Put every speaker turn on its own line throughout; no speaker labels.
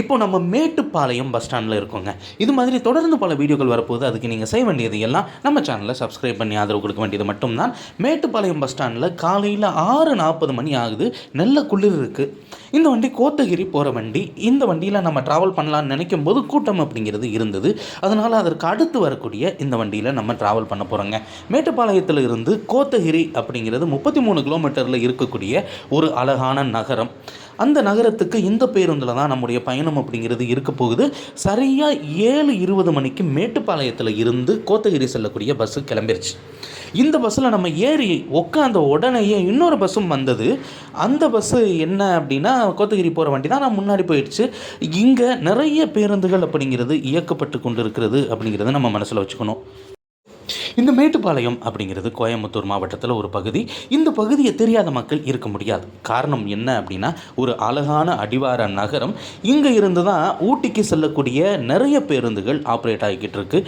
இப்போ நம்ம மேட்டுப்பாளையம் பஸ் ஸ்டாண்டில் இருக்கோங்க. இது மாதிரி தொடர்ந்து பல வீடியோக்கள் வரப்போகுது. அதுக்கு நீங்கள் செய்ய வேண்டியது எல்லாம் நம்ம சேனலை சப்ஸ்கிரைப் பண்ணி ஆதரவு கொடுக்க வேண்டியது மட்டும்தான். மேட்டுப்பாளையம் பஸ் ஸ்டாண்டில் காலையில் ஆறு நாற்பது மணி ஆகுது. நல்ல குளிர் இருக்குது இந்த வண்டி கோத்தகிரி போகிற வண்டி. இந்த வண்டியில் நம்ம ட்ராவல் பண்ணலான்னு நினைக்கும் போது கூட்டம் அப்படிங்கிறது இருந்தது. அதனால் அதற்கு அடுத்து வரக்கூடிய இந்த வண்டியில் நம்ம ட்ராவல் பண்ண போகிறோங்க மேட்டுப்பாளையத்தில் இருந்து கோத்தகிரி அப்படிங்கிறது முப்பத்தி மூணு கிலோமீட்டரில் இருக்கக்கூடிய ஒரு அழகான நகரம். அந்த நகரத்துக்கு இந்த பேருந்தில் தான் நம்முடைய பயணம் அப்படிங்கிறது இருக்க போகுது. சரியாக ஏழு இருபது மணிக்கு மேட்டுப்பாளையத்தில் இருந்து கோத்தகிரி செல்லக்கூடிய பஸ்ஸு கிளம்பிருச்சு. இந்த பஸ்ஸில் நம்ம ஏறி உட்காந்த உடனேயே இன்னொரு பஸ்ஸும் வந்தது. அந்த பஸ்ஸு என்ன அப்படின்னா கோத்தகிரி போகிற வண்டி தான் நான் முன்னாடி போயிடுச்சு. இங்கே நிறைய பேருந்துகள் அப்படிங்கிறது இயக்கப்பட்டு கொண்டு இருக்கிறது அப்படிங்கிறத நம்ம மனசில் வச்சுக்கணும். இந்த மேட்டுப்பாளையம் அப்படிங்கிறது கோயம்புத்தூர் மாவட்டத்தில் ஒரு பகுதி. இந்த பகுதியை தெரியாத மக்கள் இருக்க முடியாது. காரணம் என்ன அப்படின்னா ஒரு அழகான அடிவார நகரம். இங்கே இருந்து தான் ஊட்டிக்கு செல்லக்கூடிய நிறைய பேருந்துகள் ஆப்ரேட் ஆகிக்கிட்டு இருக்கு.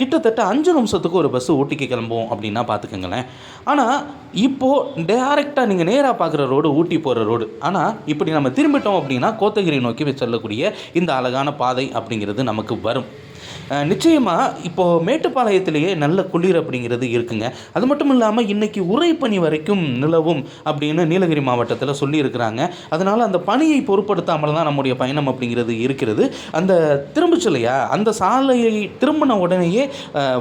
கிட்டத்தட்ட அஞ்சு நிமிஷத்துக்கு ஒரு பஸ் ஊட்டிக்கு கிளம்புவோம் அப்படின்னா பார்த்துக்கோங்களேன் ஆனால் இப்போது டேரெக்டாக நீங்கள் நேராக பார்க்குற ரோடு ஊட்டி போகிற ரோடு ஆனால் இப்படி நம்ம திரும்பிட்டோம் அப்படின்னா கோத்தகிரி நோக்கி செல்லக்கூடிய இந்த அழகான பாதை அப்படிங்கிறது நமக்கு வரும். நிச்சயமாக இப்போது மேட்டுப்பாளையத்திலேயே நல்ல குளிர் அப்படிங்கிறது இருக்குங்க. அது மட்டும் இல்லாமல் இன்றைக்கி உறைபனி வரைக்கும் நிலவும் அப்படின்னு நீலகிரி மாவட்டத்தில் சொல்லியிருக்கிறாங்க. அதனால் அந்த பனியை பொருட்படுத்தாமல் தான் நம்முடைய பயணம் அப்படிங்கிறது இருக்கிறது. அந்த திரும்பிச்சு இல்லையா அந்த சாலையை திரும்பின உடனேயே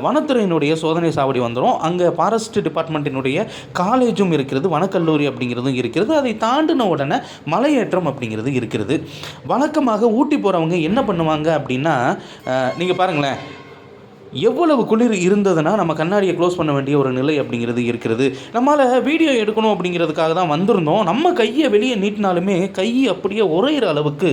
வனத்துறையினுடைய சோதனை சாவடி வந்துடும் அங்கே ஃபாரஸ்ட் டிபார்ட்மெண்ட்டினுடைய காலேஜும் இருக்கிறது வனக்கல்லூரி அப்படிங்கிறதும் இருக்கிறது. அதை தாண்டின உடனே மலையேற்றம் அப்படிங்கிறது இருக்கிறது. வழக்கமாக ஊட்டி போகிறவங்க என்ன பண்ணுவாங்க அப்படின்னா நீங்கள் பாருங்களேன். எவ்வளவு குளிர் இருந்ததுன்னா நம்ம கண்ணாடியை க்ளோஸ் பண்ண வேண்டிய ஒரு நிலை அப்படிங்கிறது இருக்கிறது. நம்மளால் வீடியோ எடுக்கணும் அப்படிங்கிறதுக்காக தான் வந்திருந்தோம். நம்ம கையை வெளியே நீட்டினாலுமே கை அப்படியே உரையிற அளவுக்கு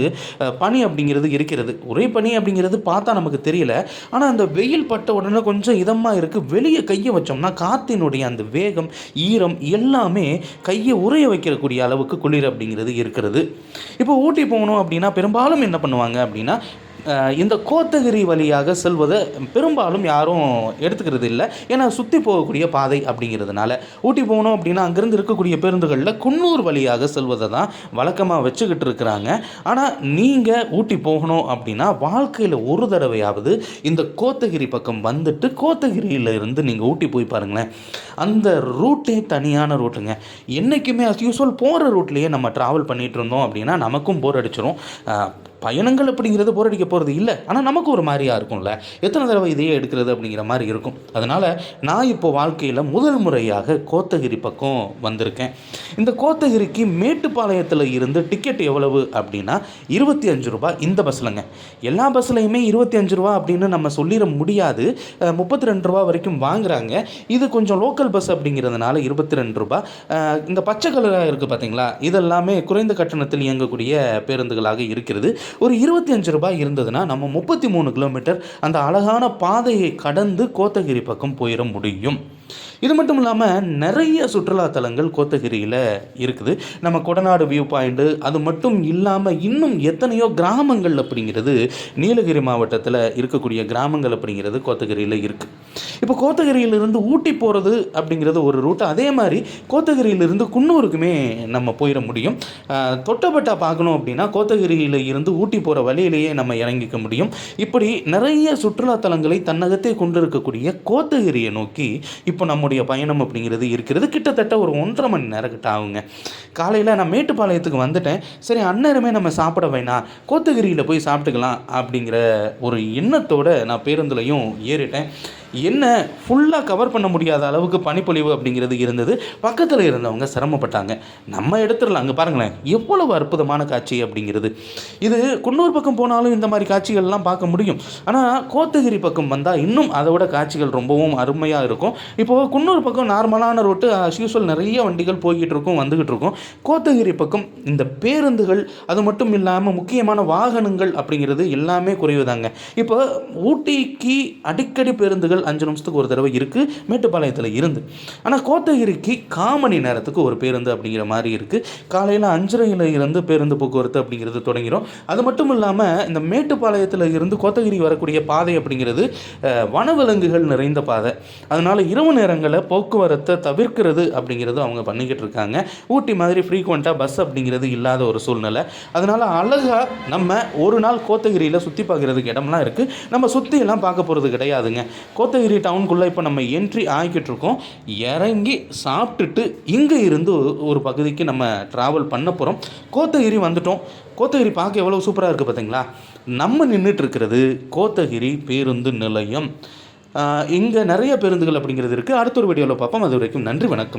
பனி அப்படிங்கிறது இருக்கிறது. உரை பனி அப்படிங்கிறது பார்த்தா நமக்கு தெரியல. ஆனால் அந்த வெயில் பட்ட உடனே கொஞ்சம் இதமாக இருக்குது வெளியே கையை வச்சோம்னா காற்றினுடைய அந்த வேகம் ஈரம் எல்லாமே கையை உரைய வைக்கக்கூடிய அளவுக்கு குளிர் அப்படிங்கிறது இருக்கிறது. இப்போ ஊட்டி போகணும் அப்படின்னா பெரும்பாலும் என்ன பண்ணுவாங்க அப்படின்னா இந்த கோத்தகிரி வழியாக செல்வதை பெரும்பாலும் யாரும் எடுத்துக்கிறது இல்லை. ஏன்னா சுற்றி போகக்கூடிய பாதை அப்படிங்கிறதுனால. ஊட்டி போகணும் அப்படின்னா அங்கேருந்து இருக்கக்கூடிய பேருந்துகளில் குன்னூர் வழியாக செல்வதை தான் வழக்கமாக வச்சுக்கிட்டு இருக்கிறாங்க. ஆனால் நீங்கள் ஊட்டி போகணும் அப்படின்னா வாழ்க்கையில் ஒரு தடவையாவது இந்த கோத்தகிரி பக்கம் வந்துட்டு கோத்தகிரியில் இருந்து நீங்கள் ஊட்டி போய் பாருங்களேன். அந்த ரூட்டே தனியான ரூட்டுங்க. என்றைக்குமே அஸ் யூஸ்வல் போகிற ரூட்லேயே நம்ம ட்ராவல் பண்ணிகிட்டு இருந்தோம் அப்படின்னா நமக்கும் போர் அடிச்சிடும் பயணங்கள் அப்படிங்கிறது போர் அடிக்க போகிறது இல்லை. ஆனால் நமக்கு ஒரு மாதிரியாக இருக்கும்ல. எத்தனை தடவை இதையே எடுக்கிறது அப்படிங்கிற மாதிரி இருக்கும். அதனால் நான் இப்போ வாழ்க்கையில் முதல் முறையாக கோத்தகிரி பக்கம் வந்திருக்கேன். இந்த கோத்தகிரிக்கு மேட்டுப்பாளையத்தில் இருந்து டிக்கெட் எவ்வளவு அப்படின்னா இருபத்தி அஞ்சு ரூபாய் இந்த பஸ்ஸில்ங்க எல்லா பஸ்லையுமே இருபத்தி அஞ்சு ரூபா அப்படின்னு நம்ம சொல்லிட முடியாது. முப்பத்தி ரெண்டு ரூபா வரைக்கும் வாங்குறாங்க. இது கொஞ்சம் லோக்கல் பஸ் அப்படிங்கிறதுனால இருபத்தி ரெண்டு ரூபா இந்த பச்சை கலராக இருக்குது பார்த்தீங்களா இதெல்லாமே குறைந்த கட்டணத்தில் இயங்கக்கூடிய பேருந்துகளாக இருக்கிறது. ஒரு இருபத்தி அஞ்சு ரூபாய் இருந்ததுன்னா நம்ம முப்பத்தி மூணு கிலோமீட்டர் அந்த அழகான பாதையை கடந்து கோத்தகிரி பக்கம் போயிட முடியும். இது மட்டும் இல்லாமல் நிறைய சுற்றுலா தலங்கள் கோத்தகிரியில் இருக்குது. நம்ம கொடநாடு வியூ பாயிண்ட்டு அது மட்டும் இல்லாமல் இன்னும் எத்தனையோ கிராமங்கள் அப்படிங்கிறது நீலகிரி மாவட்டத்தில் இருக்கக்கூடிய கிராமங்கள் அப்படிங்கிறது கோத்தகிரியில் இருக்குது இப்போ கோத்தகிரியிலிருந்து ஊட்டி போகிறது அப்படிங்கிறது ஒரு ரூட் அதே மாதிரி கோத்தகிரியிலிருந்து குன்னூருக்குமே நம்ம போயிட முடியும். தொட்டப்பட்டா பார்க்கணும் அப்படின்னா கோத்தகிரியில் இருந்து ஊட்டி போகிற வழியிலேயே நம்ம இறங்கிக்க முடியும். இப்படி நிறைய சுற்றுலாத்தலங்களை தன்னகத்தே கொண்டிருக்கக்கூடிய கோத்தகிரியை நோக்கி இப்போ இப்போ நம்முடைய பயணம் அப்படிங்கிறது இருக்கிறது. கிட்டத்தட்ட ஒரு ஒன்றரை மணி நேரம் கிட்ட ஆகுங்க. காலையில் நான் மேட்டுப்பாளையத்துக்கு வந்துட்டேன். சரி அந்நேரமே நம்ம சாப்பிட வேணாம் கோத்தகிரியில் போய் சாப்பிட்டுக்கலாம் அப்படிங்கிற ஒரு எண்ணத்தோடு நான் பேருந்துலையும் ஏறிட்டேன். என்ன ஃபுல்லாக கவர் பண்ண முடியாத அளவுக்கு பனிப்பொழிவு அப்படிங்கிறது இருந்தது. பக்கத்தில் இருந்தவங்க சிரமப்பட்டாங்க. நம்ம எடுத்துடலாம். அங்கே பாருங்களேன். எவ்வளவு அற்புதமான காட்சி அப்படிங்கிறது. இது குன்னூர் பக்கம் போனாலும் இந்த மாதிரி காட்சிகள்லாம் பார்க்க முடியும். ஆனால் கோத்தகிரி பக்கம் வந்தால் இன்னும் அதை விட காட்சிகள் ரொம்பவும் அருமையாக இருக்கும். இப்போது குன்னூர் பக்கம் நார்மலான ரோட்டு as நிறைய வண்டிகள் போய்கிட்டு இருக்கும் வந்துக்கிட்டு இருக்கும் கோத்தகிரி பக்கம் இந்த பேருந்துகள் அது மட்டும் இல்லாமல் முக்கியமான வாகனங்கள் அப்படிங்கிறது எல்லாமே குறைவுதாங்க. இப்போ ஊட்டிக்கு அடிக்கடி பேருந்துகள் அஞ்சு நிமிஷத்துக்கு ஒரு தடவை இருக்குது மேட்டுப்பாளையத்தில் இருந்து. ஆனால் கோத்தகிரிக்கு காமணி நேரத்துக்கு ஒரு பேருந்து அப்படிங்கிற மாதிரி இருக்குது காலையில் அஞ்சரையில் இருந்து பேருந்து போக்குவரத்து அப்படிங்கிறது தொடங்கிடும் அது மட்டும் இல்லாமல் இந்த மேட்டுப்பாளையத்தில் இருந்து கோத்தகிரி வரக்கூடிய பாதை அப்படிங்கிறது வனவிலங்குகள் நிறைந்த பாதை. அதனால் இரவு இரவு நேரங்களில் போக்குவரத்தை தவிர்க்கிறது அப்படிங்கிறது அவங்க பண்ணிக்கிட்டு இருக்காங்க. ஊட்டி மாதிரி ஃப்ரீக்வெண்ட்டாக பஸ் அப்படிங்கிறது இல்லாத ஒரு சூழ்நிலை. அதனால் அழகாக நம்ம ஒரு நாள் கோத்தகிரியில் சுற்றி பார்க்குறதுக்கு இடம்லாம் இருக்குது நம்ம சுற்றியெல்லாம் பார்க்க போகிறது கிடையாதுங்க. கோத்தகிரி டவுனுக்குள்ளே இப்போ நம்ம என்ட்ரி ஆகிக்கிட்டு இருக்கோம். இறங்கி சாப்பிட்டுட்டு இங்கே இருந்து ஒரு பகுதிக்கு நம்ம ட்ராவல் பண்ண போகிறோம் கோத்தகிரி வந்துட்டோம். கோத்தகிரி பார்க்க எவ்வளோ சூப்பராக இருக்குது பார்த்தீங்களா நம்ம நின்றுட்டு இருக்கிறது கோத்தகிரி பேருந்து நிலையம். இங்கே நிறைய பேருந்துகள் அப்படிங்கிறது இருக்குது அடுத்த ஒரு வீடியோவில் பார்ப்போம். அது வரைக்கும் நன்றி வணக்கம்.